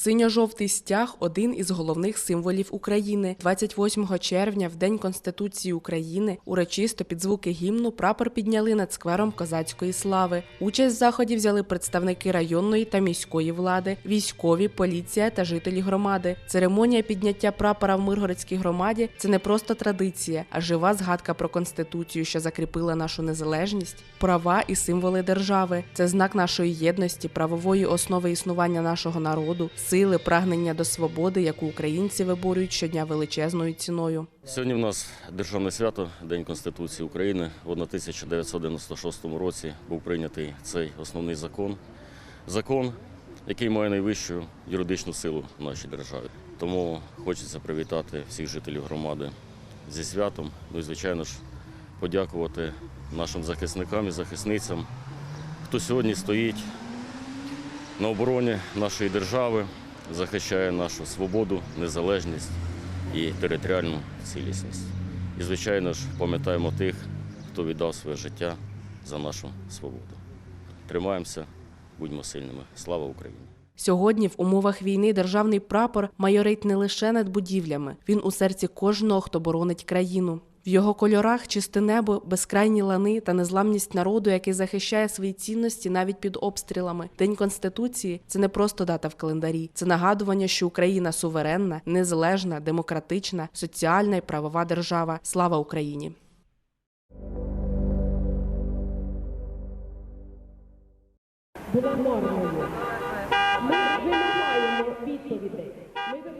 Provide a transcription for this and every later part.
Синьо-жовтий стяг один із головних символів України. 28 червня, в День Конституції України, урочисто під звуки гімну прапор підняли над сквером козацької слави. Участь в заході взяли представники районної та міської влади, військові, поліція та жителі громади. Церемонія підняття прапора в Миргородській громаді це не просто традиція, а жива згадка про конституцію, що закріпила нашу незалежність, права і символи держави. Це знак нашої єдності, правової основи існування нашого народу, сили, прагнення до свободи, яку українці виборюють щодня величезною ціною. Сьогодні в нас державне свято, День Конституції України. В 1996 році був прийнятий цей основний закон. Закон, який має найвищу юридичну силу в нашій державі. Тому хочеться привітати всіх жителів громади зі святом. Ну і, звичайно ж, подякувати нашим захисникам і захисницям, хто сьогодні стоїть на обороні нашої держави, захищає нашу свободу, незалежність і територіальну цілісність. І, звичайно ж, пам'ятаємо тих, хто віддав своє життя за нашу свободу. Тримаємося, будьмо сильними. Слава Україні! Сьогодні в умовах війни державний прапор майорить не лише над будівлями, він у серці кожного, хто боронить країну. В його кольорах чисте небо, безкрайні лани та незламність народу, який захищає свої цінності навіть під обстрілами. День конституції це не просто дата в календарі, це нагадування, що Україна суверенна, незалежна, демократична, соціальна і правова держава. Слава Україні! була нормою. Ми вимагаємо відповідей.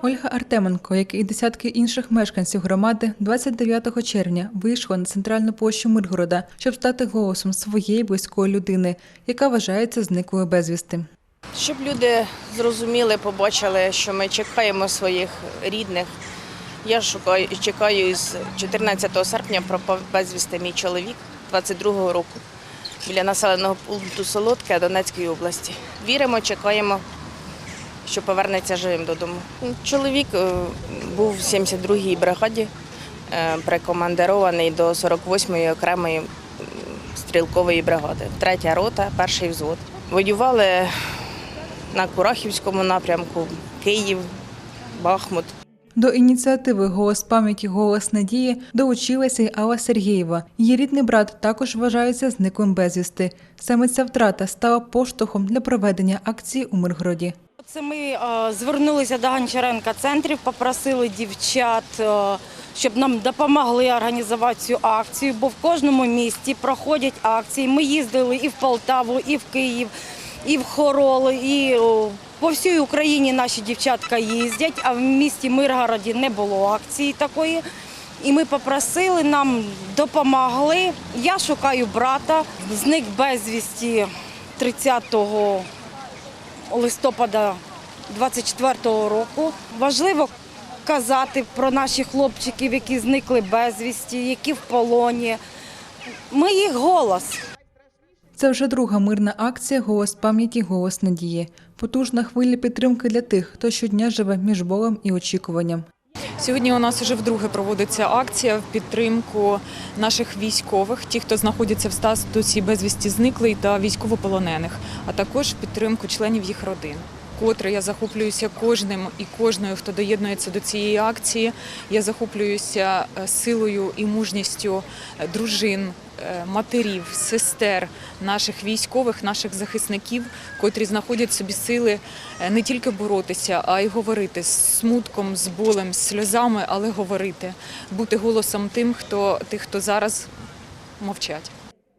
Ольга Артеменко, як і десятки інших мешканців громади, 29 червня вийшла на центральну площу Миргорода, щоб стати голосом своєї близької людини, яка вважається зниклою безвісти. Щоб люди зрозуміли, побачили, що ми чекаємо своїх рідних. Я шукаю, чекаю із 14 серпня пропав безвісти мій чоловік 22-го року біля населеного пункту Солодке Донецької області. Віримо, чекаємо, що повернеться живим додому. Чоловік е, був в 72-й бригаді, е, прикомандирований до 48-ї окремої стрілкової бригади. Третя рота, перший взвод. Воювали на Курахівському напрямку, Київ, Бахмут. До ініціативи Голос пам'яті Голос надії долучилася й Алла Сергієва. Її рідний брат також вважається зниклим безвісти. Саме ця втрата стала поштовхом для проведення акції у Миргороді. Це ми е, звернулися до Гончаренка центрів, попросили дівчат, е, щоб нам допомогли організувати цю акцію, бо в кожному місті проходять акції. Ми їздили і в Полтаву, і в Київ, і в Хороли, і по всій Україні наші дівчатка їздять, а в місті Миргороді не було акції такої. І ми попросили, нам допомогли. Я шукаю брата, зник безвісті 30 листопада 24-го року. Важливо казати про наших хлопчиків, які зникли безвісті, які в полоні. Ми їх голос. Це вже друга мирна акція Голос пам'яті Голос надії. Потужна хвиля підтримки для тих, хто щодня живе між болем і очікуванням. Сьогодні у нас вже вдруге проводиться акція в підтримку наших військових, ті, хто знаходяться в статусі безвісті зниклий та військовополонених, а також в підтримку членів їх родин. Котре я захоплююся кожним і кожною, хто доєднується до цієї акції. Я захоплююся е, силою і мужністю е, дружин, е, матерів, сестер наших військових, наших захисників, котрі знаходять собі сили не тільки боротися, а й говорити з смутком, з болем, з сльозами, але говорити, бути голосом тим, хто тих, хто зараз мовчать.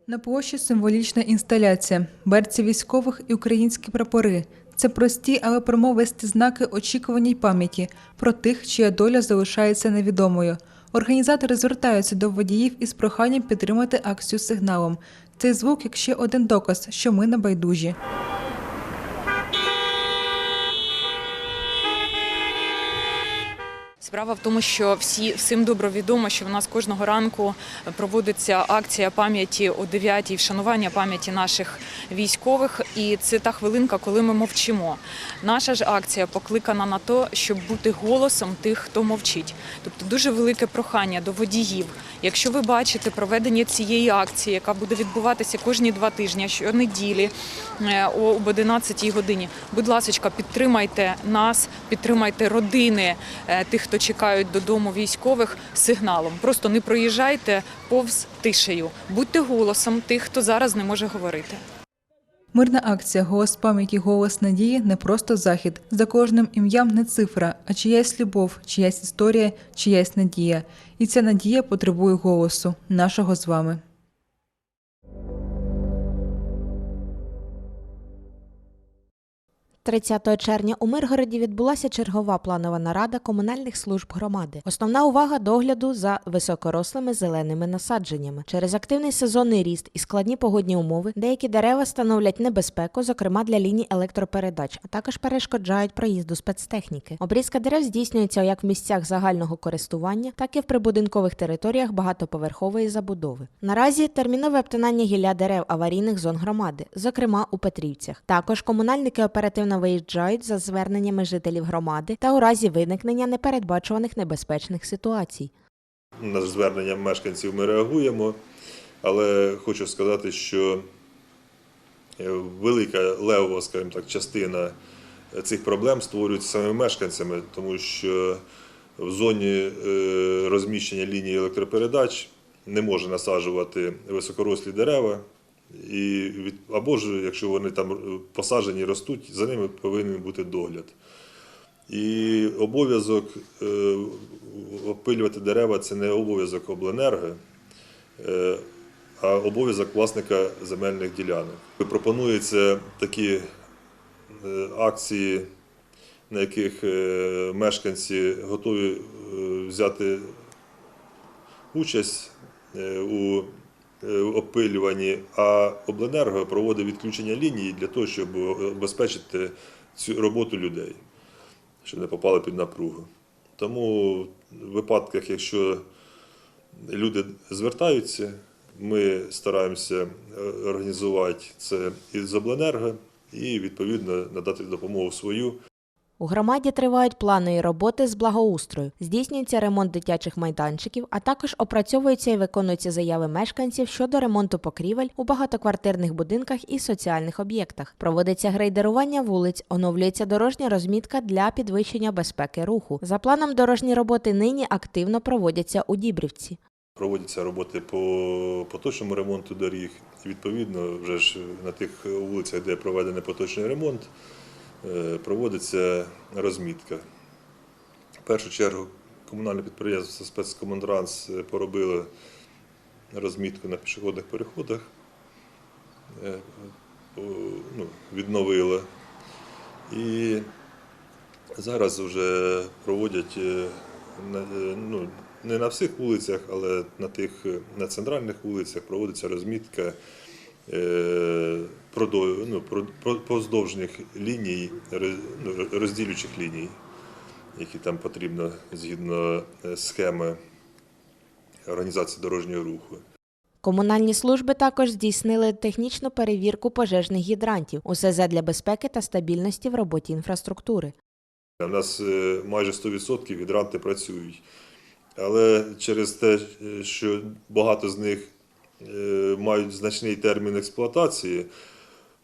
На площі символічна інсталяція, берці військових і українські прапори. Це прості, але промовисті знаки очікування й пам'яті про тих, чия доля залишається невідомою. Організатори звертаються до водіїв із проханням підтримати акцію сигналом. Цей звук як ще один доказ, що ми на байдужі. Справа в тому, що всі всім добре відомо, що в нас кожного ранку проводиться акція пам'яті о 9-й, вшанування пам'яті наших військових. І це та хвилинка, коли ми мовчимо. Наша ж акція покликана на те, щоб бути голосом тих, хто мовчить. Тобто дуже велике прохання до водіїв. Якщо ви бачите проведення цієї акції, яка буде відбуватися кожні два тижні, щонеділі е, об 11 годині, будь ласка, підтримайте нас, підтримайте родини е, тих, хто чекають додому військових сигналом. Просто не проїжджайте повз тишею. Будьте голосом тих, хто зараз не може говорити. Мирна акція Голос пам'яті, голос надії не просто захід. За кожним ім'ям не цифра, а чиясь любов, чиясь історія, чиясь надія. І ця надія потребує голосу нашого з вами. 30 червня у Миргороді відбулася чергова планова нарада комунальних служб громади. Основна увага догляду за високорослими зеленими насадженнями. Через активний сезонний ріст і складні погодні умови деякі дерева становлять небезпеку, зокрема для ліній електропередач, а також перешкоджають проїзду спецтехніки. Обрізка дерев здійснюється як в місцях загального користування, так і в прибудинкових територіях багатоповерхової забудови. Наразі термінове обтинання гілля дерев аварійних зон громади, зокрема у Петрівцях. Також комунальники оперативно виїжджають за зверненнями жителів громади та у разі виникнення непередбачуваних небезпечних ситуацій. На звернення мешканців ми реагуємо, але хочу сказати, що е, велика левова, скажімо так, частина цих проблем створюється саме мешканцями, тому що в зоні е, розміщення лінії електропередач не може насаджувати високорослі дерева. І від, або ж, якщо вони там посаджені ростуть, за ними повинен бути догляд. І обов'язок е, опилювати дерева це не обов'язок обленерго, е, а обов'язок власника земельних ділянок. Пропонуються такі е, акції, на яких е, мешканці готові е, взяти участь е, у е, опилюванні, а обленерго проводить відключення лінії для того, щоб обезпечити цю роботу людей щоб не попали під напругу. Тому в випадках, якщо люди звертаються, ми стараємося е, організувати це із обленерго і відповідно надати допомогу свою. У громаді тривають планові роботи з благоустрою, здійснюється ремонт дитячих майданчиків, а також опрацьовуються і виконуються заяви мешканців щодо ремонту покрівель у багатоквартирних будинках і соціальних об'єктах. Проводиться грейдерування вулиць, оновлюється дорожня розмітка для підвищення безпеки руху. За планом дорожні роботи нині активно проводяться у Дібрівці. Проводяться роботи по поточному ремонту доріг. Відповідно, вже ж на тих вулицях, де проведений поточний ремонт, проводиться розмітка. В першу чергу комунальне підприємство спецкомандранс е, поробило розмітку на пішохідних переходах, е, ну, відновило. І зараз вже проводять е, е, ну, не на всіх вулицях, але на тих е, на центральних вулицях проводиться розмітка е, ну, про- про- поздовжніх ліній, ну, ліній, які там потрібно згідно е, схеми організації дорожнього руху. Комунальні служби також здійснили технічну перевірку пожежних гідрантів. Усе задля безпеки та стабільності в роботі інфраструктури. У нас е, майже 100% гідранти працюють. Але через те, е, що багато з них е, мають значний термін експлуатації,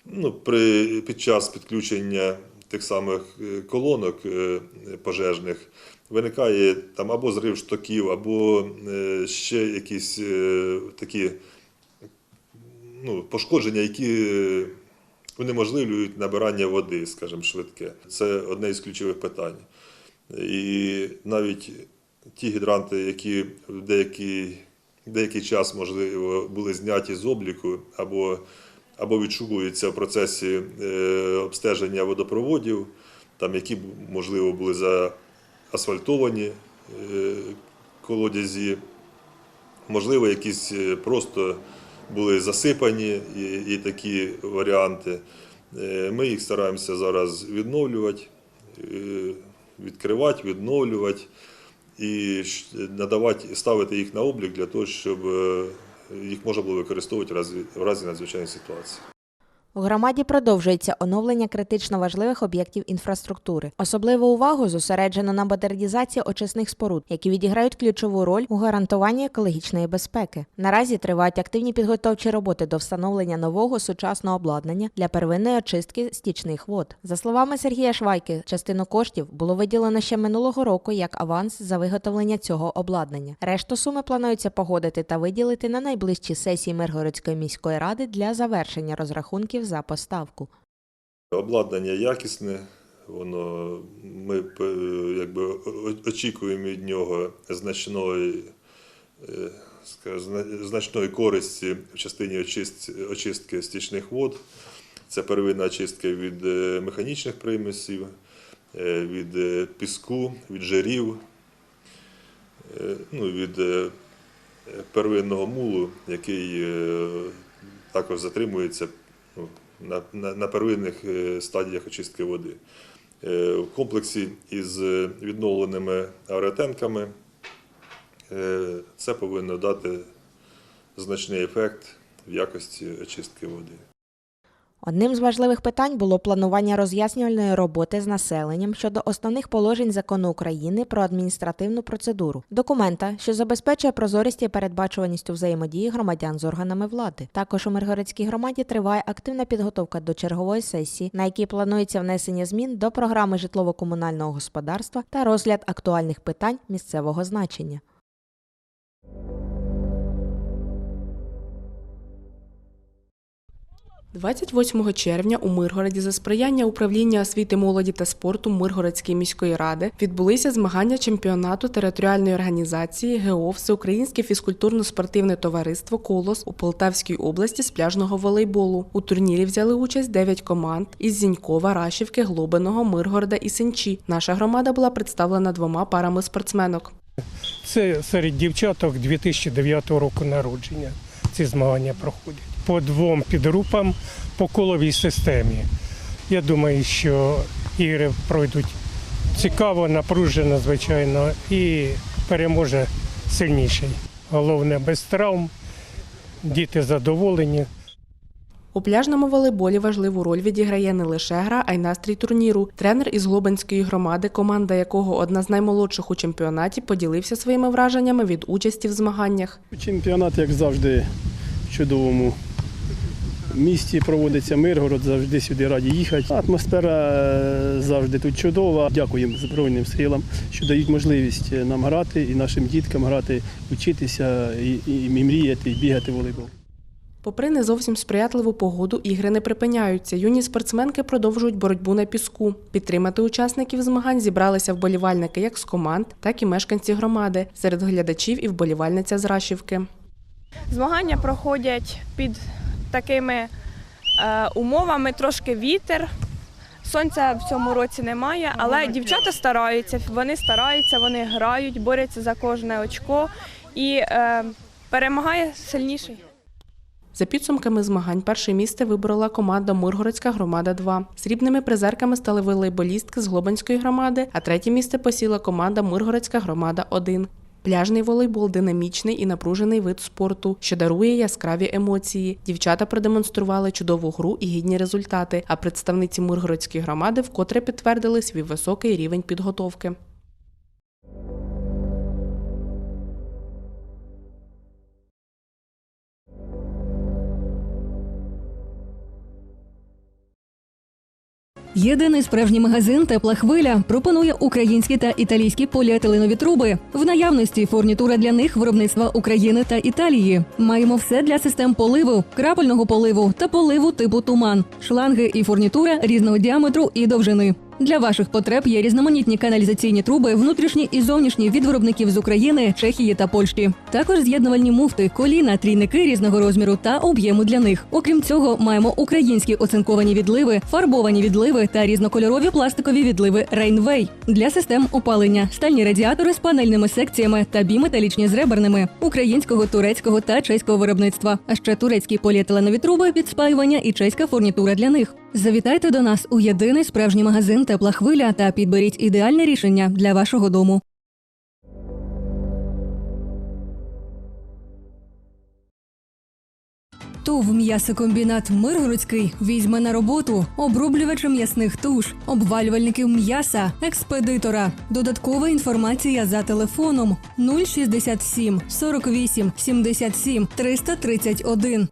ну, при, під час підключення тих самих е, колонок е, пожежних виникає там або зрив штоків, або е, ще якісь е, такі ну, пошкодження, які е, унеможливлюють набирання води, скажімо, швидке. Це одне із ключових питань. І навіть ті гідранти, які в деякий, деякий час, можливо, були зняті з обліку або, або відшукуються в процесі е, обстеження водопроводів, там, які, можливо, були заасфальтовані е, колодязі, можливо, якісь е, просто були засипані і, і такі варіанти. Ми їх стараємося зараз відновлювати, відкривати, відновлювати. І надавати, ставити їх на облік для того, щоб е, їх можна було використовувати в в разі надзвичайної ситуації. У громаді продовжується оновлення критично важливих об'єктів інфраструктури. Особливу увагу зосереджено на модернізації очисних споруд, які відіграють ключову роль у гарантуванні екологічної безпеки. Наразі тривають активні підготовчі роботи до встановлення нового сучасного обладнання для первинної очистки стічних вод. За словами Сергія Швайки, частину коштів було виділено ще минулого року як аванс за виготовлення цього обладнання. Решту суми планується погодити та виділити на найближчі сесії Миргородської міської ради для завершення розрахунків за поставку. Обладнання якісне, воно ми е, якби очікуємо від нього значної, е, значної користі в частині очистки стічних вод. Це первинна очистка від е, механічних примісів, від піску, від жирів, ну, від первинного мулу, який також затримується на, на, на первинних е, стадіях очистки води. Е, В комплексі із відновленими аеретенками е, це повинно дати значний ефект в якості очистки води. Одним з важливих питань було планування роз'яснювальної роботи з населенням щодо основних положень закону України про адміністративну процедуру, документа, що забезпечує прозорість і передбачуваність у взаємодії громадян з органами влади. Також у Миргородській громаді триває активна підготовка до чергової сесії, на якій планується внесення змін до програми житлово-комунального господарства та розгляд актуальних питань місцевого значення. – 28 червня у Миргороді за сприяння управління освіти, молоді та спорту Миргородської міської ради відбулися змагання чемпіонату територіальної організації ГО Всеукраїнське фізкультурно-спортивне товариство Колос у Полтавській області з пляжного волейболу. У турнірі взяли участь 9 команд із Зінькова, Рашівки, Глобиного, Миргорода і Сенчі. Наша громада була представлена двома парами спортсменок. Це серед дівчаток 2009 року народження. Ці змагання проходять по двом підгрупам по коловій системі. Я думаю, що ігри пройдуть цікаво, напружено, звичайно, і переможе сильніший. Головне без травм, діти задоволені. У пляжному волейболі важливу роль відіграє не лише гра, а й настрій турніру. Тренер із Глобинської громади, команда якого одна з наймолодших у чемпіонаті, поділився своїми враженнями від участі в змаганнях. Чемпіонат, як завжди, в чудовому місті проводиться Миргород, завжди сюди раді їхати. Атмосфера е, завжди тут чудова. Дякуємо Збройним силам, що дають можливість нам грати і нашим діткам грати, вчитися і, і, і мріяти, і бігати в волейбол. Попри не зовсім сприятливу погоду, ігри не припиняються. Юні спортсменки продовжують боротьбу на піску. Підтримати учасників змагань зібралися вболівальники як з команд, так і мешканці громади. Серед глядачів і вболівальниця з Рашівки. Змагання проходять під такими е, умовами, трошки вітер. Сонця в цьому році немає, але дівчата стараються. Вони стараються, вони грають, борються за кожне очко і е, перемагає сильніший. За підсумками змагань, перше місце виборола команда Миргородська громада 2 Срібними призерками стали волейболістки з Глобанської громади, а третє місце посіла команда Миргородська громада 1 Пляжний волейбол динамічний і напружений вид спорту, що дарує яскраві емоції. Дівчата продемонстрували чудову гру і гідні результати. А представниці Миргородської громади вкотре підтвердили свій високий рівень підготовки. Єдиний справжній магазин Тепла хвиля пропонує українські та італійські поліетиленові труби. В наявності фурнітура для них виробництва України та Італії. Маємо все для систем поливу, крапельного поливу та поливу типу туман, шланги і фурнітура різного діаметру і довжини. Для ваших потреб є різноманітні каналізаційні труби, внутрішні і зовнішні від виробників з України, Чехії та Польщі. Також з'єднувальні муфти, коліна, трійники різного розміру та об'єму для них. Окрім цього, маємо українські оцинковані відливи, фарбовані відливи та різнокольорові пластикові відливи Rainway для систем опалення, стальні радіатори з панельними секціями та біметалічні з реберними українського, турецького та чеського виробництва. А ще турецькі поліетиленові труби під спаювання і чеська фурнітура для них. Завітайте до нас у єдиний справжній магазин тепла хвиля та підберіть ідеальне рішення для вашого дому. ТОВ м'ясокомбінат Миргородський візьме на роботу оброблювача м'ясних туш, обвалювальників м'яса, експедитора. Додаткова інформація за телефоном 067 48 77 331.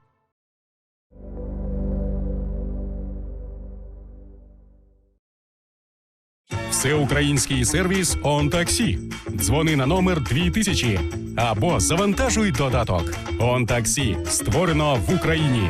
Всеукраїнський сервіс «ОнТаксі». Дзвони на номер 2000 або завантажуй додаток. «ОнТаксі» створено в Україні.